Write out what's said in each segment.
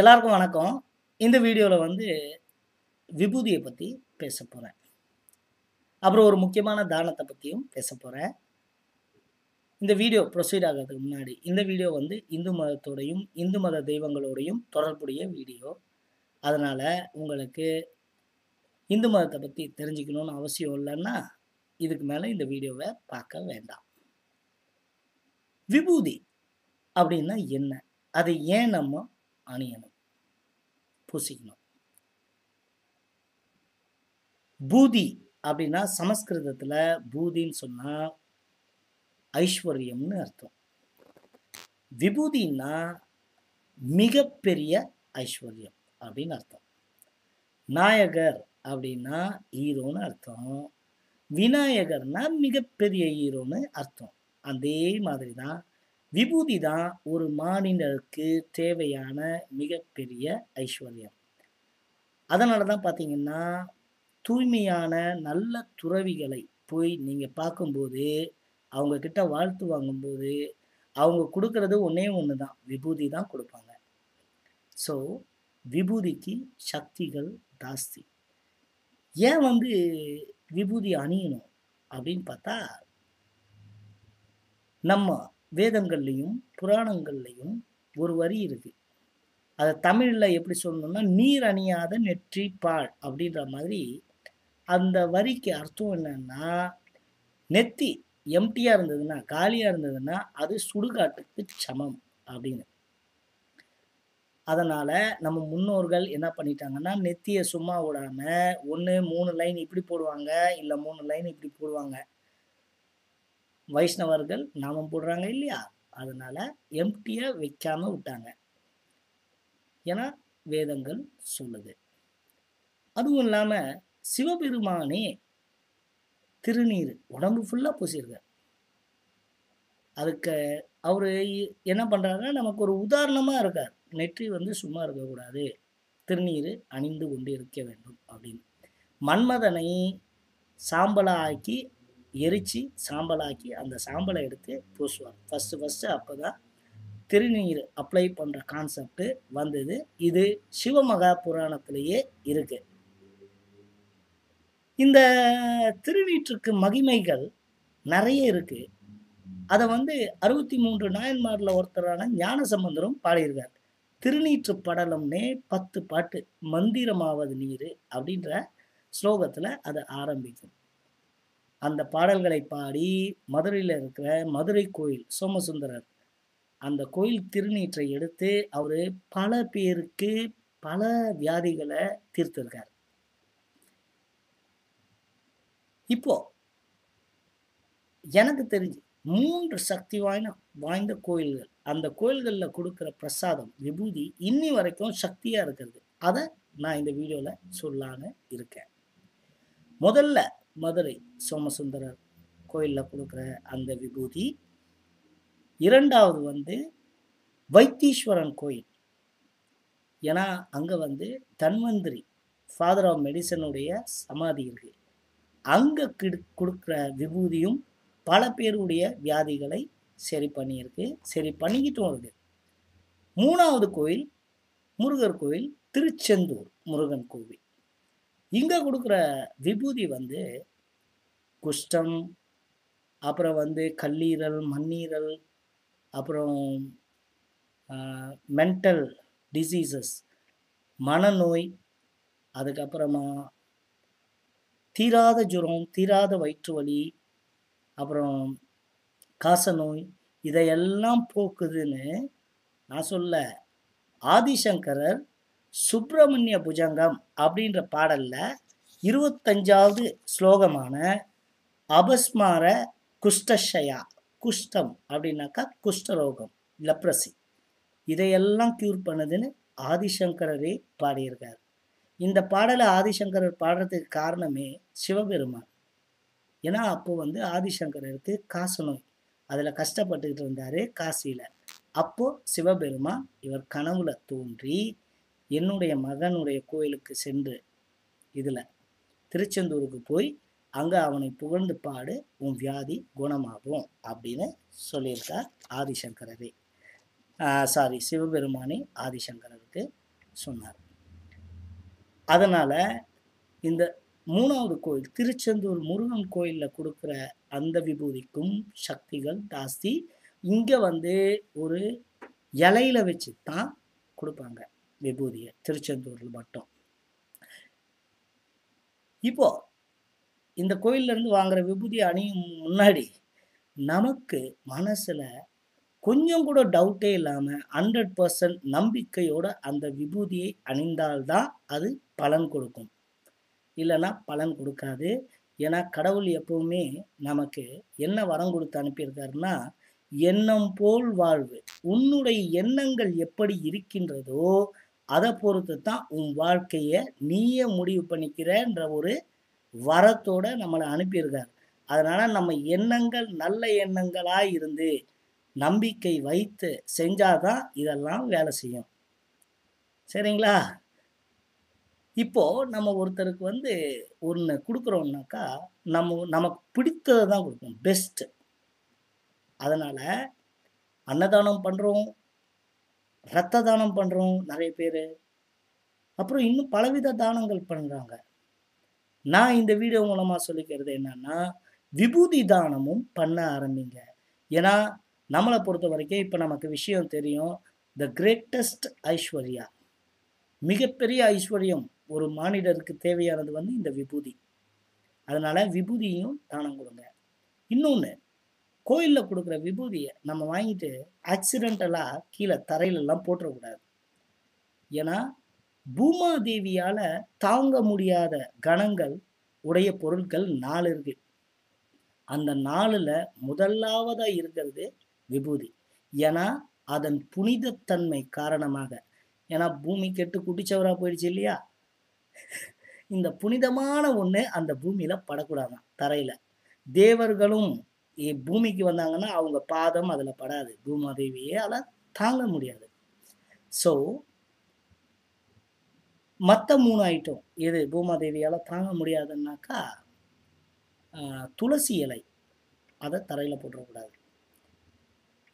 எல்லாருக்கும் வணக்கம். இந்த வீடியோவில் வந்து விபூதியை பற்றி பேச போகிறேன் அப்புறம் ஒரு முக்கியமான தானத்தை பற்றியும் பேச போகிறேன் இந்த வீடியோ ப்ரொசீட் ஆகிறதுக்கு முன்னாடி இந்த வீடியோ வந்து இந்து மதத்தோடையும் இந்து மத தெய்வங்களோடையும் தொடர்புடைய வீடியோ. அதனால் உங்களுக்கு இந்து மதத்தை பற்றி தெரிஞ்சுக்கணும்னு அவசியம் இல்லைன்னா இதுக்கு மேலே இந்த வீடியோவை பார்க்க வேண்டாம். விபூதி அப்படின்னா என்ன? அதை ஏன் நம்ம அணியணும்? பூசிக்கணும் பூதி அப்படின்னா சமஸ்கிருதத்தில் பூதின்னு சொன்னால் ஐஸ்வர்யம்னு அர்த்தம். விபூதின்னா மிகப்பெரிய ஐஸ்வர்யம் அப்படின்னு அர்த்தம். நாயகர் அப்படின்னா ஹீரோன்னு அர்த்தம். விநாயகர்னா மிகப்பெரிய ஹீரோன்னு அர்த்தம். அதே மாதிரி தான் விபூதி தான் ஒரு மாநிலருக்கு தேவையான மிகப்பெரிய ஐஸ்வர்யம். அதனால தான் பார்த்தீங்கன்னா தூய்மையான நல்ல துறவிகளை போய் நீங்கள் பார்க்கும்போது அவங்க கிட்ட வாழ்த்து வாங்கும்போது அவங்க கொடுக்கறது ஒன்றே ஒன்று தான் விபூதி தான் கொடுப்பாங்க. ஸோ விபூதிக்கு சக்திகள் ஜாஸ்தி. ஏன் வந்து விபூதி அணியணும் அப்படின்னு பார்த்தா நம்ம வேதங்கள்லையும் புராணங்கள்லையும் ஒரு வரி இருக்கு. அதை தமிழில் எப்படி சொல்லணும்னா நீர் அணியாத நெற்றி பால் அப்படின்ற மாதிரி அந்த வரிக்கு அர்த்தம் என்னன்னா நெத்தி எம்டியாக இருந்ததுன்னா காலியாக இருந்ததுன்னா அது சுடுகாட்டுக்கு சமம் அப்படின்னு. அதனால் நம்ம முன்னோர்கள் என்ன பண்ணிட்டாங்கன்னா நெத்தியை சும்மா விடாமல் ஒன்று மூணு லைன் இப்படி போடுவாங்க இல்லை மூணு லைன் இப்படி போடுவாங்க. வைஷ்ணவர்கள் நாமம் போடுறாங்க இல்லையா? அதனால எம்டியை வைக்காம விட்டாங்க. ஏன்னா வேதங்கள் சொல்லுது. அதுவும் இல்லாமல் சிவபெருமானே திருநீர் உடம்பு ஃபுல்லாக பூசியிருக்கார். அதுக்கு அவர் என்ன பண்ணுறாருன்னா நமக்கு ஒரு உதாரணமாக இருக்கார். நெற்றி வந்து சும்மா இருக்கக்கூடாது. திருநீர் அணிந்து கொண்டு இருக்க வேண்டும் அப்படின்னு. மன்மதனை சாம்பலாக்கி எரித்து சாம்பலாக்கி அந்த சாம்பலை எடுத்து பூசுவார். ஃபஸ்ட்டு ஃபஸ்ட்டு அப்போ தான் திருநீர் அப்ளை பண்ணுற கான்செப்ட்டு வந்தது. இது சிவமகா புராணத்திலேயே இருக்கு. இந்த திருநீற்றுக்கு மகிமைகள் நிறைய இருக்கு. அதை வந்து அறுபத்தி மூன்று நாயன்மாரில் ஒருத்தரான ஞான சம்பந்தரும் பாடியிருக்கார். திருநீற்று படலம்னே பத்து பாட்டு மந்திரமாவது நீர் அப்படின்ற ஸ்லோகத்தில் அது ஆரம்பிக்கும். அந்த பாடல்களை பாடி மதுரையில் இருக்கிற மதுரை கோயில் சோமசுந்தரர். அந்த கோயில் திருநீற்றை எடுத்து அவர் பல பேருக்கு பல வியாதிகளை தீர்த்திருக்கார். இப்போ எனக்கு தெரிஞ்சு மூன்று சக்தி வாய்ந்த வாய்ந்த கோயில்கள். அந்த கோயில்களில் கொடுக்குற பிரசாதம் விபூதி இன்னி வரைக்கும் சக்தியாக இருக்கிறது. அதை நான் இந்த வீடியோவில் சொல்லான்னு இருக்கேன். முதல்ல மதுரை சோமசுந்தரர் கோயிலில் கொடுக்குற அந்த விபூதி. இரண்டாவது வந்து வைத்தீஸ்வரன் கோயில். ஏன்னா அங்கே வந்து தன்வந்திரி ஃபாதர் ஆஃப் மெடிசனுடைய சமாதி இருக்கு. அங்கே கொடுக்குற விபூதியும் பல பேருடைய வியாதிகளை சரி பண்ணியிருக்கு சரி பண்ணிக்கிட்டும் இருக்கு. மூணாவது கோயில் முருகர் கோயில் திருச்செந்தூர் முருகன் கோவில். இங்கே கொடுக்குற விபூதி வந்து குஷ்டம் அப்புறம் வந்து கல்லீரல் மண்ணீரல் அப்புறம் மென்டல் டிசீசஸ் மனநோய் அதுக்கப்புறமா தீராத ஜுரம் தீராத வயிற்று வலி அப்புறம் காசநோய் இதையெல்லாம் போக்குதுன்னு நான் சொல்ல ஆதிசங்கரர் சுப்பிரமணிய புஜங்கம் அப்படின்ற பாடலில் இருபத்தஞ்சாவது ஸ்லோகமான அபஸ்மார குஷ்டஷயா குஷ்டம் அப்படின்னாக்கா குஷ்டரோகம் லப்ரசி. இதையெல்லாம் க்யூர் பண்ணுதுன்னு ஆதிசங்கரரே பாடியிருக்கார். இந்த பாடலை ஆதிசங்கரர் பாடுறதுக்கு காரணமே சிவபெருமான். ஏன்னா அப்போ வந்து ஆதிசங்கரருக்கு காசு நோய். அதில் கஷ்டப்பட்டுக்கிட்டு இருந்தார் காசியில். அப்போது சிவபெருமான் இவர் கனவுல தோன்றி என்னுடைய மகனுடைய கோயிலுக்கு சென்று இதில் திருச்செந்தூருக்கு போய் அங்கே அவனை புகழ்ந்து பாடு உன் வியாதி குணமாகும் அப்படின்னு சொல்லியிருக்கார் ஆதிசங்கரரே. சாரி சிவபெருமானே ஆதிசங்கரருக்கு சொன்னார். அதனால் இந்த மூணாவது கோயில் திருச்செந்தூர் முருகன் கோயிலில் கொடுக்குற அந்த விபூதிக்கும் சக்திகள் ஜாஸ்தி. இங்கே வந்து ஒரு இலையில வச்சு தான் கொடுப்பாங்க. விபூதியை திருச்செந்தூரில் மட்டும். இப்போ இந்த கோயில்ல இருந்து வாங்குற விபூதி அணியும் முன்னாடி நமக்கு மனசுல கொஞ்சம் கூட டவுட்டே இல்லாமல் ஹண்ட்ரட் பர்சன்ட் நம்பிக்கையோட அந்த விபூதியை அணிந்தால்தான் அது பலன் கொடுக்கும். இல்லைன்னா பலன் கொடுக்காது. ஏன்னா கடவுள் எப்பவுமே நமக்கு என்ன வரம் கொடுத்து அனுப்பியிருக்காருன்னா எண்ணம் போல் வாழ்வு. உன்னுடைய எண்ணங்கள் எப்படி இருக்கின்றதோ அதை பொறுத்து தான் உன் வாழ்க்கையை நீயே முடிவு பண்ணிக்கிறன்ற ஒரு வரத்தோட நம்மளை அனுப்பியிருக்கார். அதனால் நம்ம எண்ணங்கள் நல்ல எண்ணங்களாக இருந்து நம்பிக்கை வைத்து செஞ்சாதான் இதெல்லாம் வேலை செய்யும். சரிங்களா? இப்போது நம்ம ஒருத்தருக்கு வந்து ஒன்று கொடுக்குறோம்னாக்கா நம்ம நமக்கு பிடித்ததை தான் கொடுக்கணும். பெஸ்ட்டு அதனால் அன்னதானம் பண்ணுறோம் ரத்த தானம் பண்ணுறோம் நிறைய பேர். அப்புறம் இன்னும் பலவித தானங்கள் பண்ணுறாங்க நான் இந்த வீடியோ மூலமாக சொல்லிக்கிறது என்னன்னா விபூதி தானமும் பண்ண ஆரம்பிங்க. ஏன்னா நம்மளை பொறுத்த வரைக்கும் இப்போ நமக்கு விஷயம் தெரியும் த கிரேட்டஸ்ட் ஐஸ்வர்யா. மிகப்பெரிய ஐஸ்வர்யம் ஒரு மானிடருக்கு தேவையானது வந்து இந்த விபூதி. அதனால் விபூதியும் தானம் கொடுங்க. இன்னொன்று கோயிலில் கொடுக்குற விபூதியை நம்ம வாங்கிட்டு ஆக்சிடென்டலாக கீழே தரையிலெல்லாம் போட்டுறக்கூடாது. ஏன்னா பூமாதேவியால் தாங்க முடியாத கணங்கள் உடைய பொருட்கள் நாலு இருக்கு. அந்த நாளில் முதலாவதாக இருக்கிறது விபூதி. ஏன்னா அதன் புனிதத்தன்மை காரணமாக. ஏன்னா பூமி கெட்டு குட்டிச்சவராக போயிடுச்சு இல்லையா? இந்த புனிதமான ஒன்று அந்த பூமியில் படக்கூடாதான் தரையில். தேவர்களும் பூமிக்கு வந்தாங்கன்னா அவங்க பாதம் அதுல படாது. பூமாதேவியால தாங்க முடியாது. ஸோ மற்ற மூணு ஐட்டம் எது பூமாதேவியால் தாங்க முடியாதுன்னாக்கா ஆஹ், துளசி இலை அதை தரையில் போட்டுறக்கூடாது.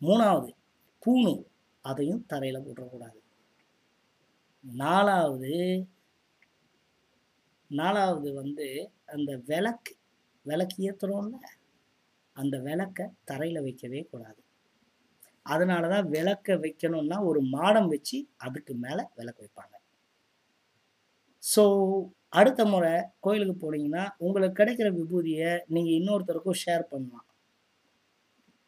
மூணாவது பூணு அதையும் தரையில் போட்டுறக்கூடாது. நாலாவது நாலாவது வந்து அந்த விளக்கு விளக்கு ஏற்றுறோம்ல அந்த விளக்கை தரையில் வைக்கவே கூடாது. அதனால தான் விளக்க வைக்கணும்னா ஒரு மாடம் வச்சு அதுக்கு மேலே விளக்கு வைப்பாங்க. ஸோ அடுத்த முறை கோயிலுக்கு போனீங்கன்னா உங்களுக்கு கிடைக்கிற விபூதியை நீங்கள் இன்னொருத்தருக்கும் ஷேர் பண்ணலாம்.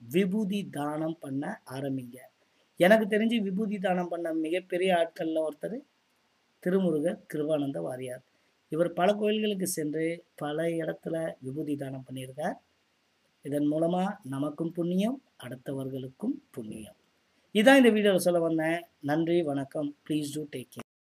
விபூதி தானம் பண்ண ஆரம்பிங்க. எனக்கு தெரிஞ்சு விபூதி தானம் பண்ண மிகப்பெரிய ஆட்களில் ஒருத்தர் திருமுருகர் கிருபானந்த வாரியார். இவர் பல கோயில்களுக்கு சென்று பல இடத்துல விபூதி தானம் பண்ணியிருக்கார். இதன் மூலமாக நமக்கும் புண்ணியம் அடுத்தவர்களுக்கும் புண்ணியம். இதான் இந்த வீடியோவில் சொல்ல வந்தேன். நன்றி வணக்கம். Please do take care